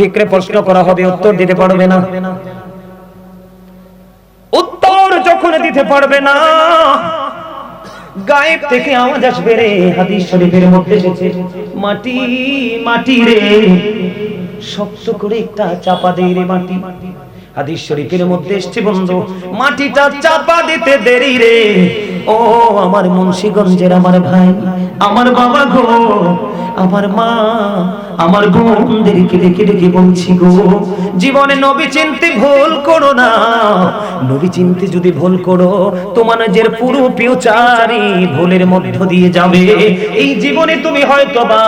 ফিকরে প্রশ্ন করা হবে, উত্তর দিতে পারবে না। উত্তর যখন দিতে পারবে না, গায়েব থেকে আওয়াজ আসবে রে, হাদিস শরীফের মধ্যে এসেছে, মাটি মাটি রে, শক্ত করে একটা চাপা দে রে মাটি। হাদিস শরীফের মধ্যে এসছে, বন্ধু, মাটিটা চাপা দিতে দেরি রে। ও, আমার মুন্সিগঞ্জের আমার ভাই, আমার বাবা গো, আমার মা আমার বোনদেরকে ডেকে ডেকে বলছি গো, জীবনে নবী চিনতে ভুল করো না। নবী চিনতে যদি ভুল করো, তোমার নিজের পুরো পিওচারি ভুলের মধ্য দিয়ে যাবে। এই জীবনে তুমি হয়তো বা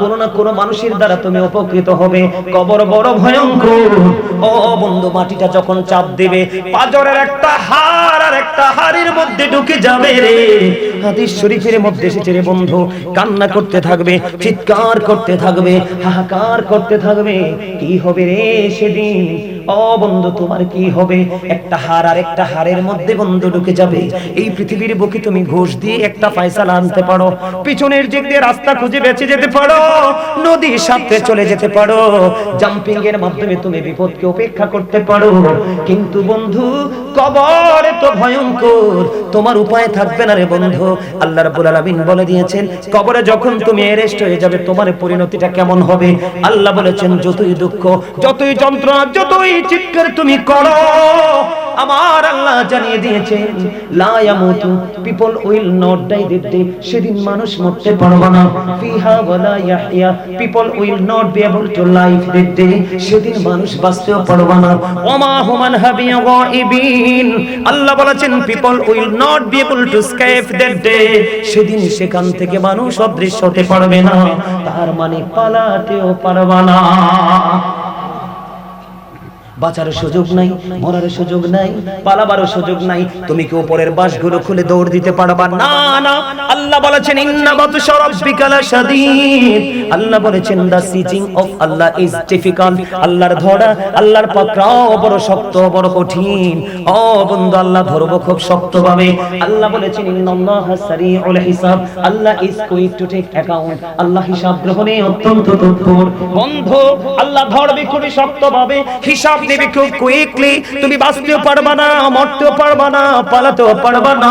কোনো না কোনো মানুষের দ্বারা তুমি উপকৃত হবে। কবর বড় ভয়ঙ্কর। ও বন্ধু, মাটিটা যখন চাপ দেবে, পাজরের একটা হার আর একটা হাড়ের মধ্যে ঢুকে যাবে রে। হাদিস শরীফের মধ্যে এসেছে রে বন্ধু, কান্না করতে থাকবে, চিৎকার করতে থাকবে হাহাকার করতে থাকবে। কি হবে রে সেদিন? ও বন্ধু, তোমার কি হবে? একটা হার আর একটা হারের মধ্যে বন্ধু ঢুকে যাবে। এই পৃথিবীর বুকে তুমি ঘুষ দিয়ে একটা পয়সা আনতে পারো। পিছনের দিক দিয়ে রাস্তা খুঁজে বেঁচে যেতে পারো। নদীর সাথে চলে যেতে পারো। জাম্পিং এর মাধ্যমে তুমি বিপদকে উপেক্ষা করতে পারো। কিন্তু বন্ধু, কবর তো ভয়ঙ্কর। তোমার উপায় থাকবে না রে বন্ধু। আল্লাহ রাব্বুল আলামিন বলে দিয়েছেন, কবরে যখন তুমি অ্যারেস্ট হয়ে যাবে, তোমার পরিণতিটা কেমন হবে? আল্লাহ বলেছেন, যতই দুঃখ, যতই যন্ত্রণা, যতই চিৎকার তুমি করো। আমার আল্লাহ জানিয়ে দিয়েছেন, লা ইয়ামুতু, people will not die day সেদিন মানুষ মরতে পারবে না। ফিহা ওয়ালা ইয়াহইয়া, people will not be able to life day সেদিন মানুষ বাঁচতেও পারবে না। ওমা হুমান হাবিয়া গাইবিন আল্লাহ বলেছেন, people will not be able to escape that day সেদিন সেখান থেকে মানুষ অদৃশ্য হতে পারবে না। তার মানে পালাতেও পারবে না। বাঁচার সুযোগ নাই মরার সুযোগ নাই, পালাবারও সুযোগ নাই। তুমি কি উপরের বাসগুলো খুলে দৌড় দিতে পারবা? না না। আল্লাহ বলেছেন, ইন্না বাতশা রাব্বিকা লাশাদীদ আল্লাহ বলেছেন the seizing of Allah is difficult. আল্লাহর ধরা, আল্লাহর পাকড়াও বড় শক্ত, বড় কঠিন। ও বন্ধু, আল্লাহ ধরবো খুব শক্ত ভাবে আল্লাহ বলেছেন, ইন্নাল্লাহা সারিউল হিসাব। Allah is quick to take account আল্লাহ হিসাব গ্রহণে অত্যন্ত তৎপর বন্ধু, আল্লাহ ধরবে খুবই শক্ত ভাবে হিসাব নেবে খুব কুইকলি তুমি বাঁচতেও পারবা না মরতেও পারবা না পালাতেও পারবা না।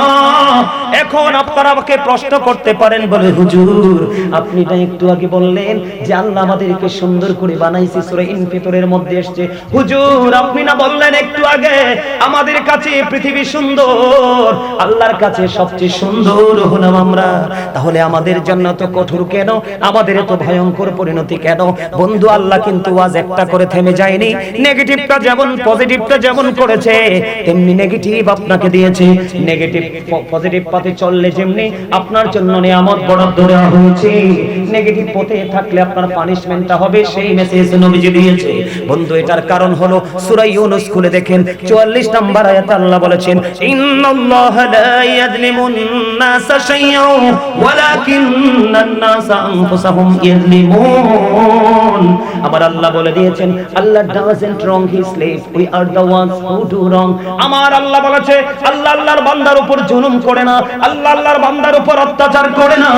এখন আপনারা আমাকে প্রশ্ন করতে পারেন বলে, হুজুর, আপনি না একটু আগে বললেন যে আল্লাহ আমাদেরকে সুন্দর করে বানাইছে সূরা ইনফিতরের মধ্যে এসেছে। হুজুর, আপনি না বললেন একটু আগে, আমাদের কাছে পৃথিবী সুন্দর, আল্লাহর কাছে সবচেয়ে সুন্দর হলাম আমরা। তাহলে আমাদের জন্য তো কঠোর কেন? আমাদের তো ভয়ঙ্কর পরিণতি কেন? বন্ধু, আল্লাহ কিন্তু আজ একটা করে থেমে যায়নি। নেগেটিভটা যেমন পজিটিভটা যেমন করেছে, তেমনি নেগেটিভ আপনাকে দিয়েছে। নেগেটিভ, পজিটিভ পথে চললে যেমনি আপনার জন্য নিয়ামত বরাদ্দ দেওয়া হয়েছে। নেগেটিভ পথে থাকলে আপনার পানিশমেন্টটা হবে, সেই মেসেজ নবীজি দিয়েছে। বন্ধু, এটার কারণ হলো সূরা ইউনূস খুলে দেখেন 44 নম্বর আয়াতে আল্লাহ বলেছেন, ইন্নাল্লাহ লা ইয়াজলিমুন নাসা শাইয়্যান ওয়ালাকিন্নান নাসা আনফুসাহুম ইয়াজলিমুন আমার আল্লাহ বলে দিয়েছেন, Allah doesn't wrong his slave we are the ones who do wrong আমার আল্লাহ বলেছে, আল্লাহ আল্লাহর বান্দার উপর জুলুম করে না আল্লাহ আল্লাহর বান্দার উপর অত্যাচার করে না।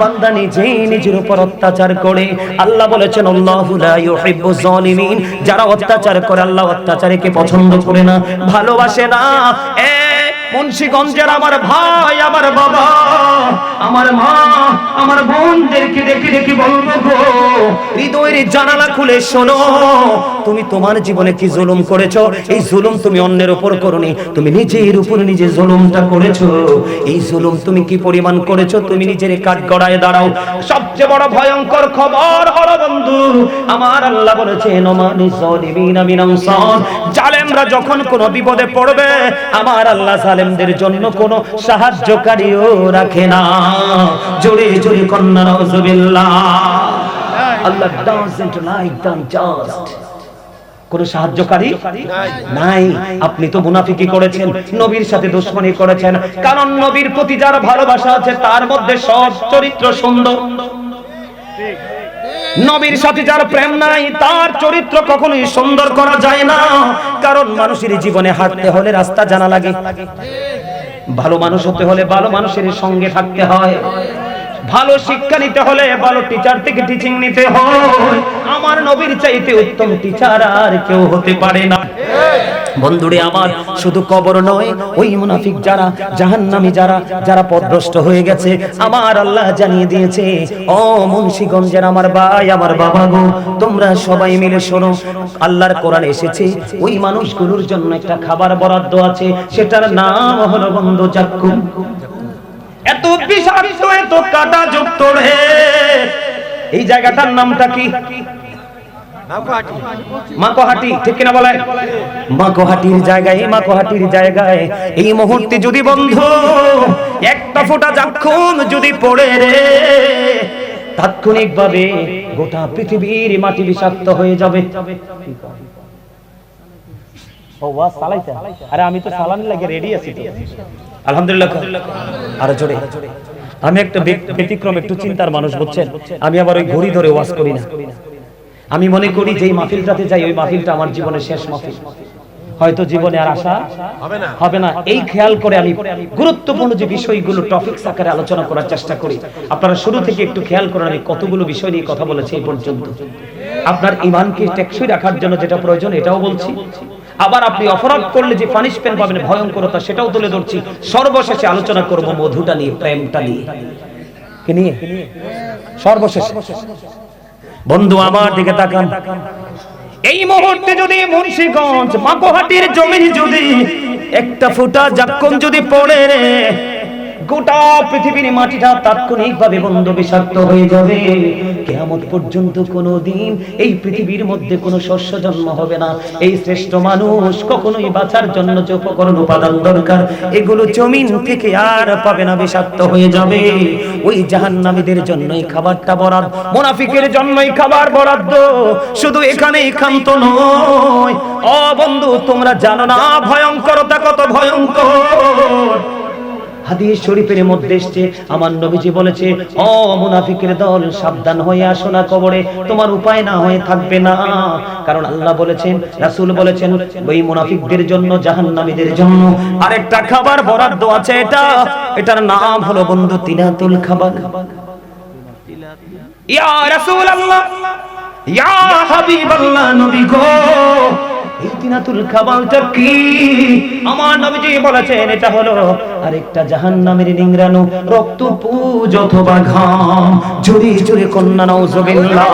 বান্দা নিজেই নিজের উপর অত্যাচার করে। আল্লাহ বলেছেন, আল্লাহু লা ইউহিব্বু যালিমিন। যারা অত্যাচার করে, আল্লাহ অত্যাচারীকে পছন্দ করে না, ভালোবাসে না। এ মুন্সিগঞ্জের আমার ভাই, আমার বাবা, আমার মা, আমার বোনদেরকে দেখে দেখে বলব গো, হৃদয়ের জানালা খুলে শোনো। তুমি তোমার জীবনে কি জুলুম করেছ? এই জুলুম তুমি অন্যের উপর করনি। তুমি নিজের উপর নিজে জুলুমটা করেছ। এই জুলুম তুমি কি পরিমাণ করেছ? তুমি নিজের কাঠ গড়ায় দাঁড়াও। সবচেয়ে বড় ভয়ঙ্কর খবর হলো বন্ধু, আমার আল্লাহ বলেছেন ওমানি যালিমিনা মিন আনসার জালেমরা যখন কোনো বিপদে পড়বে, আমার আল্লাহ জালেমদের জন্য কোনো সাহায্যকারীও রাখে না। জোরে জোরে কন্যা, নাউজুবিল্লাহ। Allah doesn't like them just. কোন সাহায্যকারী? নাই। আপনি তো মুনাফিকি করেছেন নবীর সাথে দুশ্মনী করেছেন। কারণ নবীর প্রতি যার ভালোবাসা আছে তার মধ্যে সব চরিত্র সুন্দর। নবীর সাথে যার প্রেম নাই তার চরিত্র কখনোই সুন্দর করা যায় না। কারণ মানুষের জীবনে হাঁটতে হলে রাস্তা জানা লাগে ভালো মানুষ হতে হলে ভালো মানুষের সঙ্গে থাকতে হয়। ভালো শিক্ষা নিতে হলে ভালো টিচার থেকে টিচিং নিতে হয়। আমার নবীর চাইতে উত্তম টিচার আর কেউ হতে পারে না। বন্ধুরে, আমার শুধু কবর নয়, ওই মুনাফিক যারা, জাহান্নামী যারা যারা পথভ্রষ্ট হয়ে গেছে, আমার আল্লাহ জানিয়ে দিয়েছে, ও মুন্সিগঞ্জের আমার ভাই, আমার বাবা গো, তোমরা সবাই মিলে শোনো, আল্লাহর কোরআন এসেছে, ওই মানুষগুলোর জন্য একটা খাবার বরাদ্দ আছে, সেটার নাম হলো বন্ধু জাক্কু এত বিষাক্ত এত কাটা যুক্ত রে। এই জায়গাটার নামটা কি? মাকোহাটি। ঠিক কিনা বলেন? মাকোহাটির জায়গায় মাকোহাটির জায়গায় এই মুহূর্তে যদি বন্ধু একটা ফোঁটা যখন যদি পড়ে রে তাৎক্ষণিক ভাবে গোটা পৃথিবীর মাটি বিষাক্ত হয়ে যাবে। ও আরে আমি তো সালানি লাগে রেডি আছি আলহামদুলিল্লাহ। আরও জোরে। আমি একটা ব্যতিক্রম একটু চিন্তার মানুষ বুঝছেন? আমি আবার ওই ঘড়ি ধরে ওয়াজ করি না। আমি মনে করি যে মাহফিলটাতে যাই ওই মাহফিলটা আমার জীবনের শেষ মাহফিল। হয়তো জীবনে আর আশা হবে না। এই খেয়াল করে আমি গুরুত্বপূর্ণ যে বিষয়গুলো টপিক আকারে আলোচনা করার চেষ্টা করি আপনারা শুরু থেকে একটু খেয়াল করেন আমি কতগুলো বিষয় নিয়ে কথা বলেছি এই পর্যন্ত। আপনার ইমানকে টেকসই রাখার জন্য যেটা প্রয়োজন এটাও বলছি। আবার আপনি অপরাধ করলে যে পানিশমেন্ট পাবেন, ভয়ঙ্করতা, সেটাও তুলে ধরছি। সর্বশেষে আলোচনা করব মধুটা নিয়ে, প্রেমটা নিয়ে। কি নিয়ে? সর্বশেষ। বন্ধু, আমার দিকে তাকান। এই মুহূর্তে যদি মুন্সিগঞ্জ মাকোহাটির জমি যদি একটা ফুটা জাকুন যদি পড়ে রে গোটা পৃথিবীর মাটিটা তাৎক্ষণিকভাবে বন্ধ বিষাক্ত হয়ে যাবে। কেয়ামত পর্যন্ত কোনো দিন এই পৃথিবীর মধ্যে কোনো শস্য জন্ম হবে না। এই শ্রেষ্ঠ মানুষ কখনোই বাঁচার জন্য যে উপকরণ উপাদান দরকার, এগুলো জমিন থেকে আর পাবে না, বিষাক্ত হয়ে যাবে। ওই জাহান্নামীদের জন্যই খাবারটা বরাদ্দ, মুনাফিকের জন্যই খাবার বরাদ্দ। শুধু এখানেই ক্ষান্ত নয়। ও বন্ধু, তোমরা জানো না, ভয়ঙ্করতা কত ভয়ঙ্কর। হাদিস শরীফের মধ্যে এসছে, আমার নবীজি বলেছে ও মুনাফিকের দল, সাবধান হয়ে আসো না কবরে, তোমার উপায় না হয়ে থাকবে না। কারণ আল্লাহ বলেছেন, রাসূল বলেছেন, ওই মুনাফিকদের জন্য জাহান্নামীদের জন্য আরেকটা খাবার বরাদ্দ আছে এটা, এটার নাম হলো বন্ধু তিনাতুল খাবার। ইয়া রাসূলুল্লাহ, ইয়া হাবিবাল্লাহ নবী গো এই তিনাতুল খাবারটা কি আমার নবীজি বলেছেন, এটা হলো আরেকটা জাহান্নামের নিংরানো রক্ত অথবা ঘাম। জোরে জোরে কন্যা, নাউজুবিল্লাহ।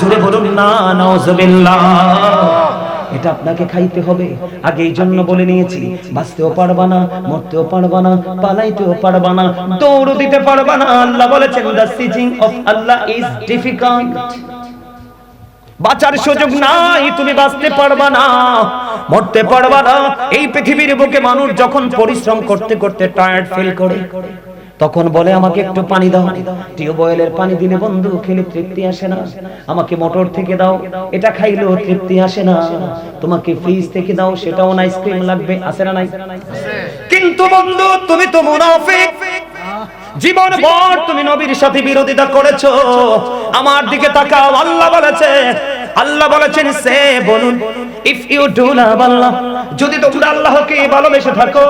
জোরে বলুন, না, নাউজুবিল্লাহ। এটা আপনাকে খাইতে হবে। আগে এই জন্য বলে নিয়েছি, বাঁচতেও পারবা না, মরতেও পারবা না, পালাইতেও পারবা না, দৌড় দিতে পারবা না। আল্লাহ বলেছেন the seizing of Allah is difficult বাঁচার সুযোগ নাই তুমি বাঁচতে পারবা না মরতে পারবা না। এই পৃথিবীর বুকে মানুষ যখন পরিশ্রম করতে করতে টায়ার্ড ফিল করে তখন বলে আমাকে একটু পানি দাও। টিউবওয়েলের পানি দিলে বন্ধু খেলে তৃপ্তি আসে না। আমাকে মোটর থেকে দাও এটা খাইলেও তৃপ্তি আসে না। তোমাকে ফ্রিজ থেকে দাও সেটাও না আইসক্রিম লাগবে। আসে না নাই কিন্তু বন্ধু তুমি তো মুনাফিক। জীবন ভর তুমি নবীর সাথে বিরোধিতা করেছ। আমার দিকে তাকাও, আল্লাহ বলেছে, আল্লাহ বলেছেন, সে বলুন if you do love Allah যদি তোমরা আল্লাহকে ভালোবেসে থাকো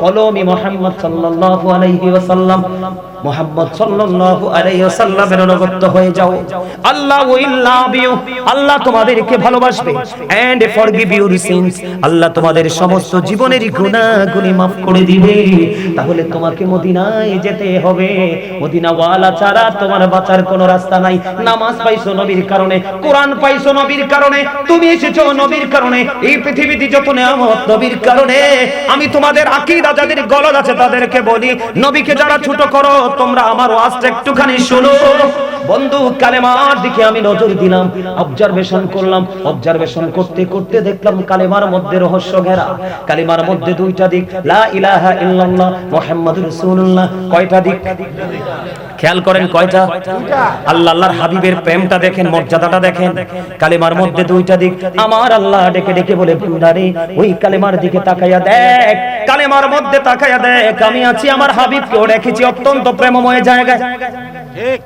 ফলো মি মুহাম্মদ সাল্লাল্লাহু আলাইহি ওয়াসাল্লাম। সাল্লাল্লাহু আলাইহি ওয়াসাল্লামের অনুগত হয়ে যাও। আল্লাহ উইল লাভ ইউ আল্লাহ তোমাদেরকে ভালোবাসবে। এন্ড ফরগিভ সিনস আল্লাহ তোমাদের সমস্ত জীবনের গুনাহগুলি maaf করে দিবে। তাহলে তোমাকে মদিনায় যেতে হবে। মদিনা ওয়ালা ছাড়া তোমার বাঁচার কোনো রাস্তা নাই। নামাজ পাইছো নবীর কারণে, কোরআন পাইছো নবীর কারণে, তুমি এসেছ নবীর কারণে, এই পৃথিবীতে যত নিয়ামত নবীর কারণে, আমি তোমাদের আকীদা যাদের গলদ আছে তাদেরকে বলি, নবীকে যারা ছোট করো, তোমরা আমার ওয়াজটা একটুখানি শোনো। বন্ধু, কালেমার দিকে আমি নজর দিলাম অবজারভেশন করলাম অবজারভেশন করতে করতে দেখলাম কালেমার মধ্যে রহস্য ঘেরা। কালেমার মধ্যে দুইটা দিক, লা ইলাহা ইল্লাল্লাহ, মুহাম্মাদুর রাসূলুল্লাহ, কয়টা দিক? খেয়াল করেন কয়টা? আল্লাহ আল্লাহর হাবিবের প্রেমটা দেখেন মর্যাদাটা দেখেন কালেমার মধ্যে দুইটা দিক। আমার আল্লাহ ডেকে ডেকে বলে বুন্দারে ওই কালেমার দিকে তাকাইয়া দেখ কালেমার মধ্যে তাকাইয়া দেখ আমি আছি আমার হাবিবকেও রেখেছি অত্যন্ত প্রেমময় জায়গায়। ঠিক।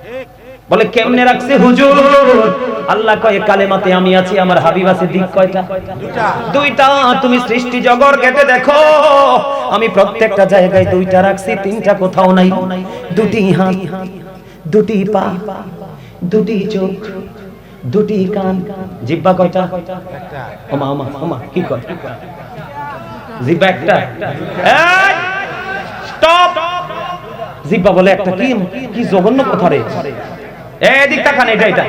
বলে কেমনে রাখছে হুজুর? আল্লাহ কয়ে কালেমাতে আমি আছি আমার হাবিব আছে দিক কয়টা? দুইটা। তুমি সৃষ্টি জগর কেটে দেখো আমি প্রত্যেকটা জায়গায় দুইটা রাখছি, তিনটা কোথাও নাই। দুটি হাত, দুটি পা, দুটি চোখ, দুটি কান। জিব্বা কয়টা? ওমা ওমা ওমা, কি কয়? জিব্বা একটা। স্টপ জিব্বা বলে একটা কি কি জঘন্য কথা রে। এদিক তাকান এটা এটা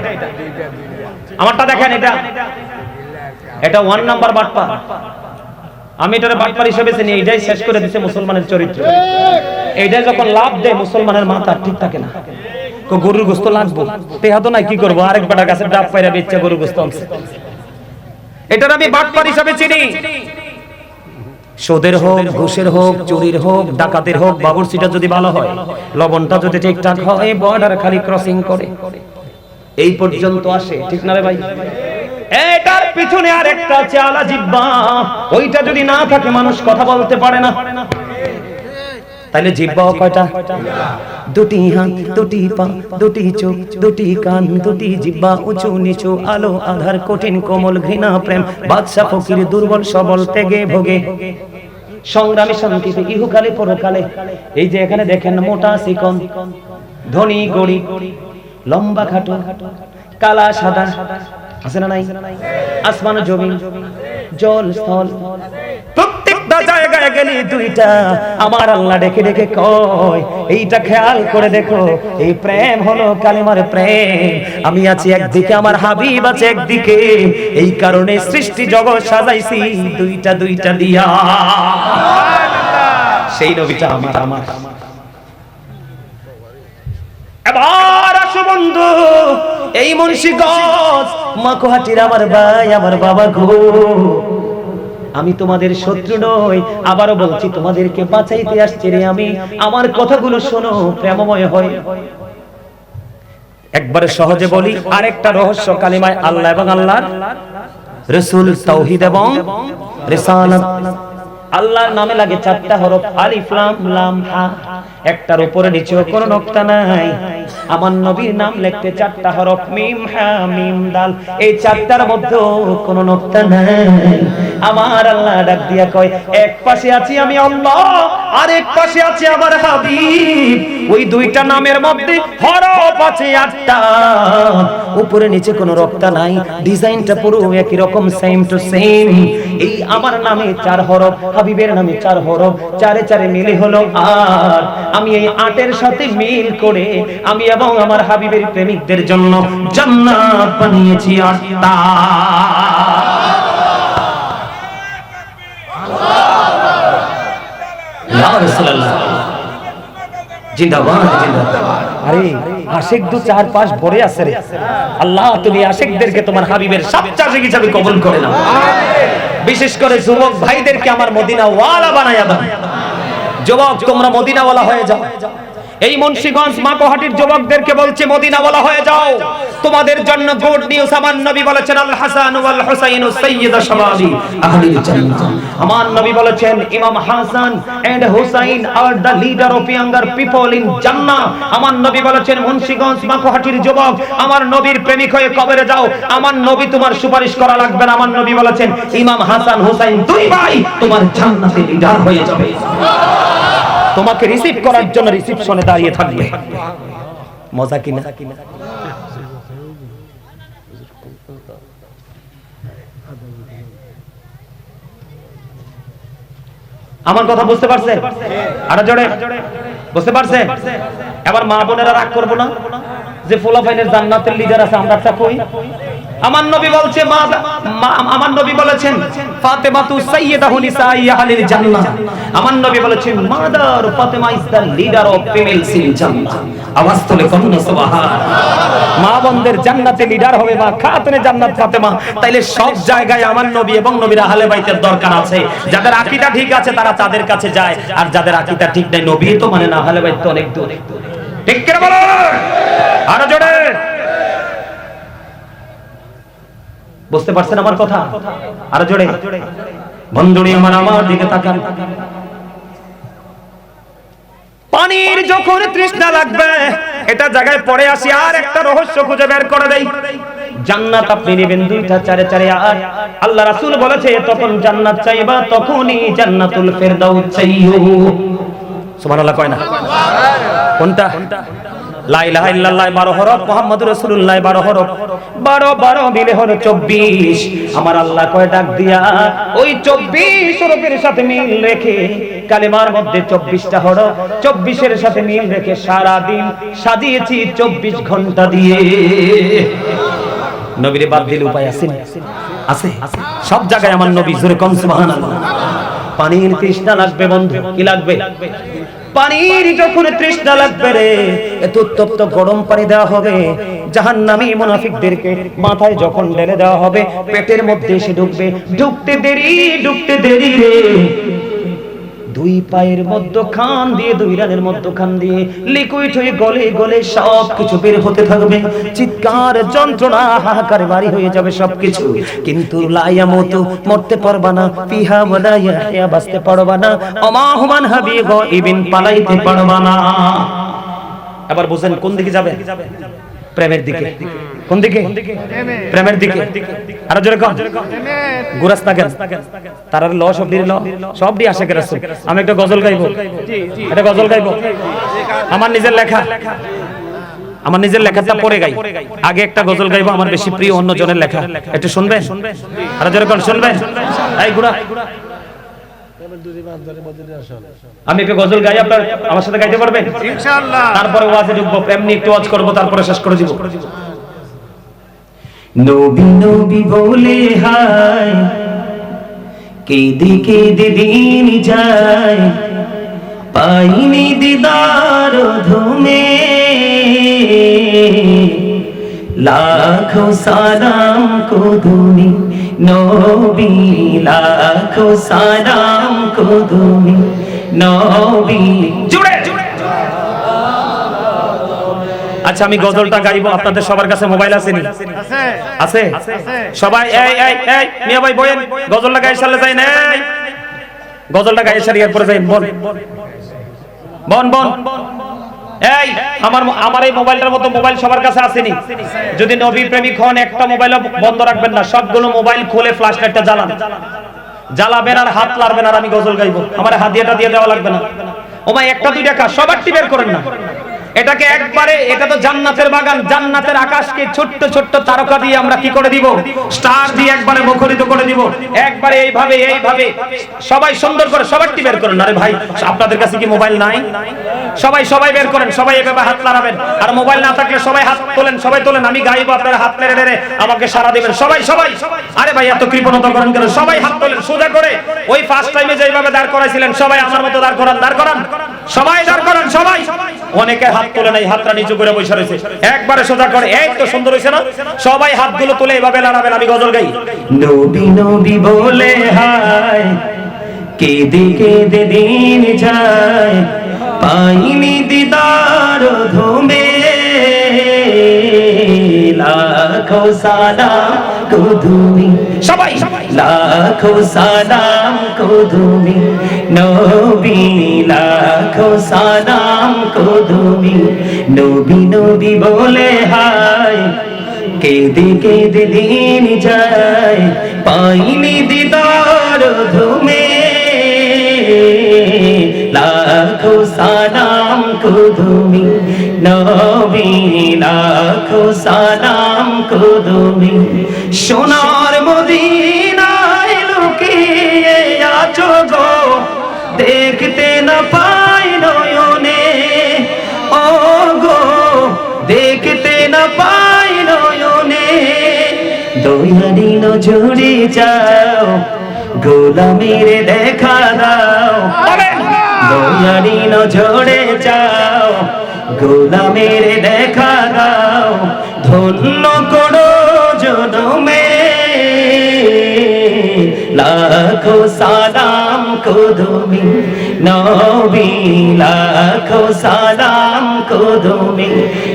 আমারটা দেখেন এটা এটা ওয়ান নাম্বার বাটপা। আমি এটারে বাটপার হিসেবে চিনি, এইটাই শেষ করে দিছে মুসলমানের চরিত্র। এইটাই যখন লাভ দেয়, মুসলমানের মাথা ঠিক থাকে না। গরুর গোস্ত লাগবো? তেহা তো নাই, কি করব? আরেক বেটা গাছের ডাব পাইরা বেচ্চা গরুর গোস্ত আনছে। এটার আমি বাটপার হিসাবে চিনি। সোদের হোক, ঘুষের হোক, চুরির হোক, ডাকাতের হোক, বাবুরসিটা যদি ভালো হয়, লবণটা যদি ঠিকঠাক হয়, বর্ডার খালি ক্রসিং করে। এই পর্যন্ত আসে, ঠিক না রে ভাই? এটার পিছনে আর একটা আছে জিব্বা। ওইটা যদি না থাকে, মানুষ কথা বলতে পারে না। তাহলে জিব্বাও কয়টা? দুটি হাত, দুটি পা, দুটি চোখ, দুটি কান, দুটি জিব্বা, উঁচু নিচু আলো, আধার, কঠিন কোমল ঘৃণা, প্রেম। বাদশা, ফকির, দুর্বল, সবল, তেগে ভোগে। সংগ্রামী শান্তিতে ইহুকালে, পরকালে। এই যে এখানে দেখেন, মোটা চিকন ধনী গড়ি লম্বা খাটো, কালা সাদা। আছে না নাই? আসমান জমিন জল স্থল। প্রত্যেকটা জায়গায় গেলি দুইটা। আমার আল্লাহ ডেকে ডেকে কয় এইটা খেয়াল করে দেখো এই প্রেম হলো কালেমার প্রেম। আমি আছি একদিকে আমার হাবিব আছে একদিকে। এই কারণে সৃষ্টি জগৎ সাজাইছি দুইটা দুইটা দিয়া। সেই নবীটা আমার। আমার। এবার আসো বন্ধু এই মুন্সিগঞ্জ মাকোহাটির আমার ভাই, আমার বাবা গো। আমি তোমাদের শত্রু নই, আবারও বলছি তোমাদেরকে বাঁচাইতে আসছি রে আমি। আমার কথাগুলো শোনো, প্রেমময় হয়। একবারে সহজে বলি, আরেকটা রহস্য কালিমায় আল্লাহ এবং আল্লাহর রসুল তাওহীদ এবং রিসালাত। আল্লাহর নামে লাগে চারটা হরফ, আলিফ, লাম লাম, হা। একটার উপরে নিচেও কোনো নকতা নাই। আমার নবীর নাম লিখতে চারটা হরফ, মিম, হা, মিম, দাল। এই চারটার মধ্যে কোনো নকতা নাই। আমার আল্লাহ ডাক দিয়া কয়, এক পাশে আছি আমি আল্লাহ আর এক পাশে আছে আমার হাবিব। ওই দুইটা নামের মধ্যে হরফ আছে আটটা। উপরে নিচে কোনো রক্তা নাই ডিজাইনটা পুরো একই রকম সেম টু সেম এই আমার নামে চার হরফ হাবিবের নামে চার হরফ চারে চারে মিলে হলো আর আমি এই আটের সাথে মিল করে আমি এবং আমার হাবিবের প্রেমিকদের জন্য জান্নাত বানিয়েছি আটটা ইয়া জিন্দাবাদ জিন্দাবাদ আরে আশিক দু চার পাশ ভরে আছে রে। আল্লাহ, তুমি আশিকদেরকে তোমার হাবিবের সবচেয়ে আশিক হিসাবে কবুল করে নাও। বিশেষ করে যুবক ভাইদেরকে আমার মদিনা ওয়ালা বানায়া দাও। যুবক তোমরা মদিনাওয়ালা হয়ে যাও। এই মুন্সিগঞ্জ মাকোহাটির যুবকদেরকে বলছে, মদিনা ওয়ালা হয়ে যাও। তোমাদের জন্য গুড নিউজ আমার নবী বলেছেন, আল হাসান ওয়াল হুসাইন সাইয়্যিদ শাবাবি আহলিল জান্নাহ। আমার নবী বলেছেন, Imam Hasan and Husain are the leader of younger people in Jannah আমার নবী বলেছেন, মুন্সিগঞ্জ মাকোহাটির যুবক, আমার নবীর প্রেমিক হয়ে কবরে যাও। আমার নবী তোমার সুপারিশ করা লাগবে না। আমার নবী বলেছেন, ইমাম হাসান হুসাইন দুই ভাই তোমার জান্নাতে লিডার হয়ে যাবে। তোমাকে রিসিভ করার জন্য রিসিপশনে দাঁড়িয়ে থাকবে। মজা কিনা আমার কথা বুঝতে পারছে? আরও বুঝতে পারছে? এবার মা বোনেরা রাগ করব না। যে ফুলাফাইনের জান্নাতের লিডার আছে, আমরা কই? আমার নবী বলছে আমার নবী বলেছেন জান্নাহ। আমার নবী বলেছেন, mother Fatima is the leader of females in Jannah. আওয়াজ তুলে মা জান্নাতে লিডার হবে জান্নাত ফাতেমা, তাইলে সব জায়গায় আমার নবী এবং নবীর আহলে বাইতের দরকার আছে। যাদের আকীদা ঠিক আছে, তারা তাদের কাছে যায়। আর যাদের আকীদা ঠিক নাই, নবী তো মানে না, আহলে বাইত তো অনেক দূর। ঠিক করে বলো? আরও জোরে বুঝতে পারছেন আমার কথা? আরও জোরে। বন্ধুনি আমার আমার দিকে তাকান। পানির যখন তৃষ্ণা লাগবে, এটা জায়গায় পড়ে আসি, আর একটা রহস্য খুঁজে বের করে দেই। জান্নাত আপনি নেবেন দুইটা, চারে চারে, আট। আল্লাহ রাসূল বলেছে তখন জান্নাত চাইবা, তখনই জান্নাতুল ফেরদাউস চাইও সুবহানাল্লাহ কয় না? কোনটা? লা ইলাহা ইল্লাল্লাহ 12 হরফ, মুহাম্মাদুর রাসূলুল্লাহ 12 হরফ। 12 12 মিলে হলো 24 আমার আল্লাহ কয়, ডাক দিয়া ওই 24 হরফের সাথে মিল রেখে, কালেমার মধ্যে 24টা হরফ 24 এর সাথে মিল রেখে সারা দিন সাজিয়েছি 24 ঘণ্টা দিয়ে। নবীরে বাদ দিলে উপায় আছে? আছে। সব জায়গায় আমার নবী, জোরে কম, সুবহানাল্লাহ। পানির তৃষ্ণা লাগবে বন্ধু, কি লাগবে? পানির যখন তৃষ্ণা লাগবে রে, এত উত্তপ্ত গরম পানি দেওয়া হবে জাহান্নামী মুনাফিকদেরকে মাথায় যখন ঢেলে দেওয়া হবে, পেটের মধ্যে এসে ঢুকবে। ঢুকতে দেরি ঢুকতে দেরি রে। দুই পায়ের মধ্যখান দিয়ে, দুই রানের মধ্যখান দিয়ে লিকুইড হয়ে গলে গলে সব কিছু বের হতে থাকবে। চিৎকার, যন্ত্রণা, হাহাকার বাড়ি হয়ে যাবে সবকিছু। কিন্তু লাইয়া মতো মরতে পারবা না পিহা বলা ইয়া বাঁচতে পারবা না, অমাহমান হাবি ইবিন পালাইতে পারবা না। এবার বুঝেন কোন দিকে যাবে প্রেমের দিকে। কোন দিকে? প্রেমের। দিকে। আরও জোরে কম। গুরাস্তা কেন তার ল সব দিয়ে ল। সব দিয়ে আসে কেরাস আমি একটা গজল গাইবো। একটা গজল গাইবো। আমার নিজের লেখা। আমার নিজের লেখাটা পরে গাই। আগে একটা গজল গাইবো আমার বেশি প্রিয় অন্য জনের লেখা। একটু শুনবেন? আরও জোরে কোন শুনবেন। এই গুড়া। আমি একটা গজল গাই আপনার আমার সাথে গাইতে পারবেন? ইনশাআল্লাহ। তারপরে ওয়াজে ঢুকবো এমনি একটু ওয়াজ করব তারপরে শেষ করে দিব। নবী নবী বলে হায় কেঁদে কেঁদে দিন যায় পাইনি দিদার ধুমে লাখো সালাম কুদুমি নবী লাখো সালাম কুদুমি নবী। জুড়ে আচ্ছা আমি গজলটা গাইবো আপনাদের সবার কাছে মোবাইল আছে নি? আছে। আছে? সবাই এই এই এই মিয়া ভাই বয়েন গজলটা গাইয়ে সালে যাই নাই গজলটা গাইয়ে সারি এরপরে যাই বল। বন বন এই, আমার আমার এই মোবাইলটার মতো মোবাইল সবার কাছে আসেনি। যদি নবী প্রেমিক হন, একটা মোবাইল বন্ধ রাখবেন না। সবগুলো মোবাইল খুলে ফ্ল্যাশ লাইটটা জ্বালান। জ্বালাবেন আর হাত লাড়বেন আর আমি গজল গাইবো। আমার হাদিয়াটা দিয়ে দেওয়া লাগবে না। ও ভাই একটা দুইটা কাজ সবার টি বের করেন না। এটাকে একবারে, এটা তো জান্নাতের বাগান, জান্নাতের আকাশকে ছোট্ট ছোট্ট তারকা দিয়ে আমরা কি করে দিব? স্টার দিয়ে একবারে মুখরিত করে দিব। একবারে এইভাবে এইভাবে। সবাই সুন্দর করে সবার টি বের করেন। আরে ভাই, আপনাদের কাছে কি মোবাইল নাই? সবাই সবাই বের করেন, সবাই এভাবে হাত লাগাবেন আর মোবাইল না থাকলে সবাই হাত তোলেন, সবাই তোলেন। আমি গাইবো, আপনারা হাত মেরে মেরে আমাকে সারা দিবেন। সবাই সবাই। আরে ভাই, এত কৃপণতা করেন কেন? সবাই হাত তোলেন, সোজা করে। ওই ফার্স্ট টাইমে যেভাবে দাঁড় করাইছিলেন, সবাই আমার মতো দাঁড় করান দাঁড় করান। সবাই দাঁড় করান, সবাই। অনেকে হাত তোলে নাই হাতটা নিচু করে বসে রয়েছে। একবারে সোজা করে এই তো সুন্দর হয়েছে না? সবাই হাতগুলো তুলে এভাবে লড়াবেন আমি গজল গাই। নবী নবী বলে হায় কেঁদে কেঁদে দিন যায় পাইনি দিদার ধুমে। লাখো সালাম কুদুমি সবাই। লাখো সালাম কুদুমি নবী লাখো সালাম কুদুমি নবী নবী বলে হায় কেঁদে কেঁদে দিন যায় পাইনি দিদার ধুমে লাখো সালাম কুদুমি নবী লাখো সালাম কুদুমি সোনার মদিনায় যাও গোলামের দেখা দাও। দয়ারি নজরে যাও গোলামের দেখা দাও। ধন্য করো জনমে। লাখো সালাম কুদুমি নবী লাখো সালাম কুদুমি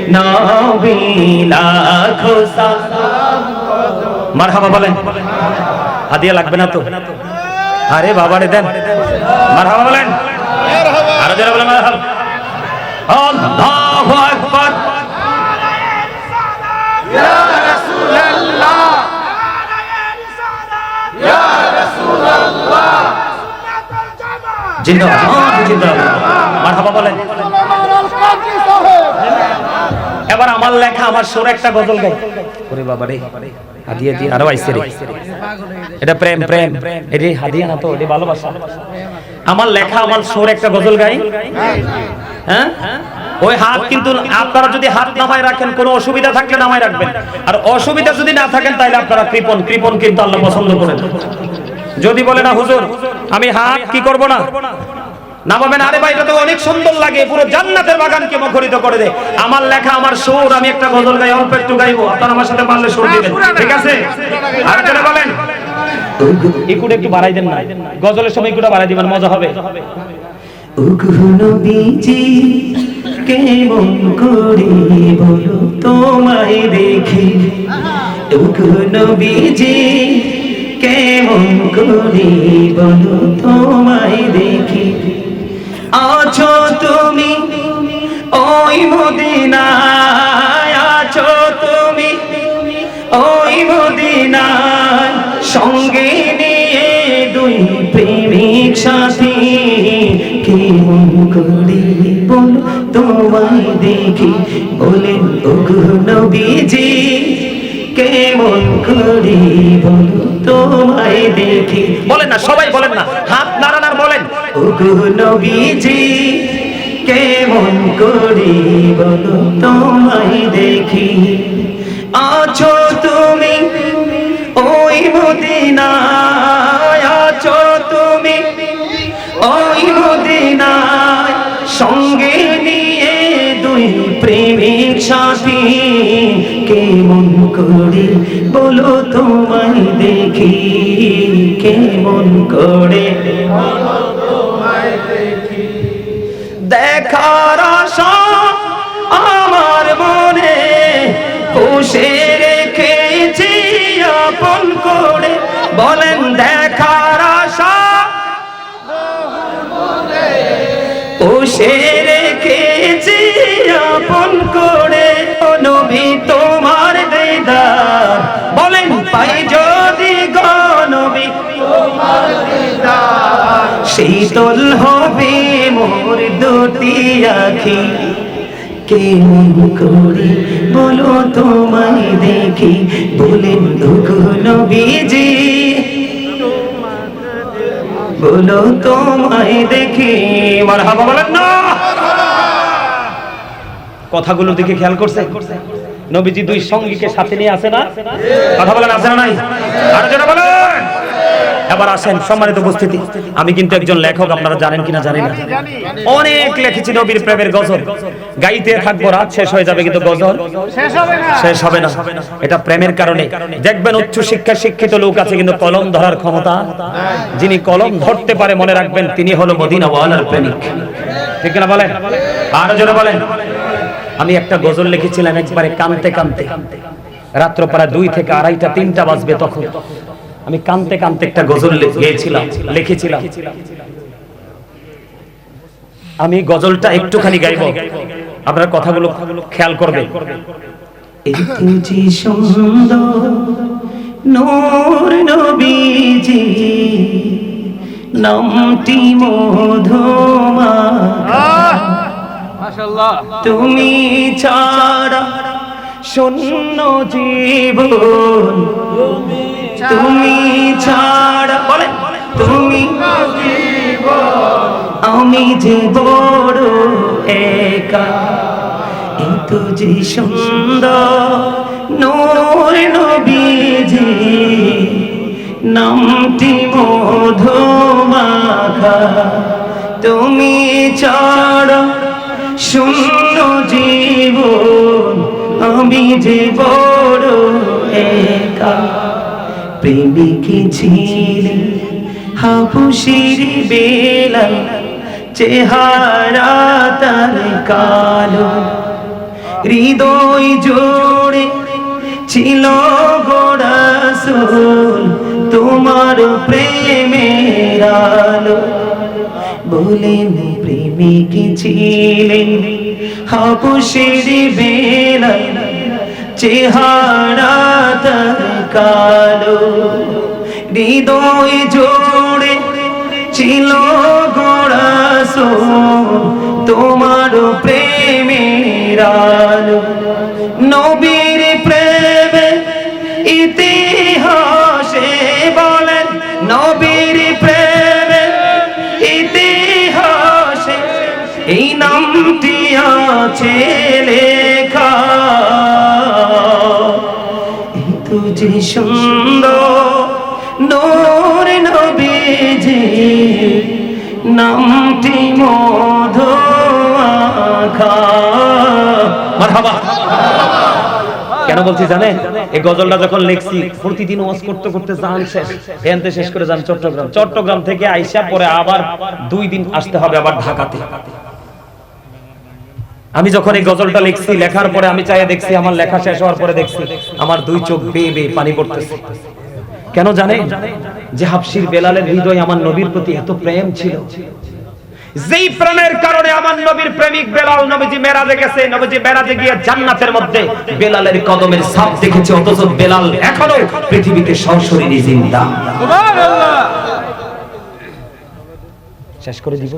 নবী লাখো সালাম মারহাবা বলেন। হাদিয়া লাগবে না তো? আরে বাবারে দেন। মারহাবা বলেন। আরও যারা বলেন আল্লাহু আকবার। জিন্দাবাদ জিন্দাবাদ। মারহাবা বলেন। এবার আমার লেখা আমার সুর একটা গজল গাই। ওরে বাবা রে হাদিয়া দিয়ে আরও আইছে রে। এটা প্রেম প্রেম। এটি হাদিয়া না তো এটি ভালোবাসা। আমার লেখা আমার সুর একটা গজল গাই। হ্যাঁ? ওই হাত কিন্তু আপনারা যদি হাত নামায় রাখেন কোনো অসুবিধা থাকলে নামায় রাখবেন। আর অসুবিধা যদি না থাকেন তাহলে আপনারা কৃপন কৃপন কিন্তু আল্লাহ পছন্দ করেন। যদি বলে না হুজুর আমি হাত কি করব না? নামাবেন আরে ভাই এটা তো অনেক সুন্দর লাগে পুরো জান্নাতের বাগানকে মুখরিত করে দেয় আমার লেখা আমার সুর আমি একটা গজল গাই অল্প একটু গাইবো আপনারা আমার সাথে পারলে সুর দিবেন। ঠিক আছে? আর কেন বলেন। ইকুটা একটু বাড়াই দেন না। গজলের সময় ইকুটা বাড়াই দিবেন মজা হবে। কেমন করে বলো তোমায় দেখি। উগুনো বিজি কেমন করে বলো তোমায় দেখি। আছো তুমি? ওই মদিনায় আছো তুমি? ওই মদিনায় সঙ্গে নিয়ে দুই প্রেমিক সাথী কেমন করে বল তোমায় দেখি? বলেন নবীজি কেমন করে বল তোমায় দেখি? বলেন না, সবাই বলেন না। হাত নাড়ান নবীজি, কেমন করে বল তোমায় দেখি? আছো তুমি ওই মদিনায়, আছো তুমি ওই মদিনায়। সঙ্গে নিয়ে দুই প্রেমিক সাথী, কেমন করে বলো তোমায় দেখি? কেমন করে দেখার আমার মনে। পুষে রেখেছি আপন করে। বলেন, দেখার আশা পুষে রেখেছি আপন করে। নবী তোমার দিদার। বলেন পাই শীতল হবে মোর দুটি আখি। কেমন করে বলো তোমায় দেখি। বলেন দুগুলো বিজি বলো তোমায় দেখি। মারহাবা বলেন না। কথাগুলো দিকে খেয়াল করছে। নবীজি দুই সঙ্গীকে সাথে নিয়ে আসে না। কথা বলেন আসে না নাই? আর যারা বলেন। এবার আসেন সম্মানিত উপস্থিতি। আমি কিন্তু একজন লেখক আপনারা জানেন কিনা জানি না। অনেক লিখেছি নবীর প্রেমের গজল। গাইতে থাকব রাত শেষ হয়ে যাবে কিন্তু গজল। শেষ হবে না। এটা প্রেমের কারণে। দেখবেন উচ্চ শিক্ষা শিক্ষিত লোক আছে কিন্তু কলম ধরার ক্ষমতা। যিনি কলম ধরতে পারে মনে রাখবেন তিনি হলো মদিনা ওয়ালার প্রেমিক। ঠিক না বলেন? আরও জোরে বলেন। আমি একটা গজল লিখেছিলাম একবারে কানতে কানতে। রাত্র প্রায় দুই থেকে আড়াইটা তিনটা বাজবে তখন। আমি কানতে কানতে একটা গজল গেয়েছিলাম লিখেছিলাম। আমি গজলটা একটুখানি গাইব। আপনার কথাগুলো খেয়াল করবেন। একটু যে সুন্দর নূর নবীজি নামটি মধুমা তুমি ছাড়া শূন্য জীবন। তুমি ছাড়া, বলে, তুমি আমি যে বড় একা এতো যে সুন্দর নূর নবীজি, নামটি মধুমাখা, তুমি ছাড়া শূন্য জীবন, আমি যে বড় একা। প্রেমিকি ছিলে, হাফুসির বেলা, চেহারা তার কালো। হৃদয় জোড়ে ছিল গোড়াসুল তোমার প্রেমের আলো। বলেন প্রেমিক ছিলেন হাপুসের বেলা, চেহারা তার কালো হৃদয় জোড়ে ছিল গোড়াসো তোমার প্রেমের নবীর সুন্দর। নবীজি, নামটি মধু আখা কেন বলছি জানেন? এই গজলটা যখন লিখছি, প্রতিদিন ওয়াজ করতে করতে জান শেষ। এনতে শেষ করে যান চট্টগ্রাম। চট্টগ্রাম থেকে আইসা পরে আবার দুই দিন আসতে হবে আবার ঢাকাতে। আমি যখন এই গজলটা লিখছি লেখার পরে আমি চাইয়ে দেখছি আমার লেখা শেষ হওয়ার পরে দেখছি আমার দুই চোখ বেয়ে বেয়ে পানি পড়তেছে। কেন জানে যে হাফসির বেলালের হৃদয় আমার নবীর প্রতি এত প্রেম ছিল। যেই প্রেমের কারণে আমার নবীর প্রেমিক বেলাল নবীজি মেরাজে গেছে নবীজি মেরাজে গিয়ে জান্নাতের মধ্যে বেলালের কদমের ছাপ দেখেছে অথচ বেলাল এখনও পৃথিবীতে সরাসরি জিন্দা। শেষ করে দিব।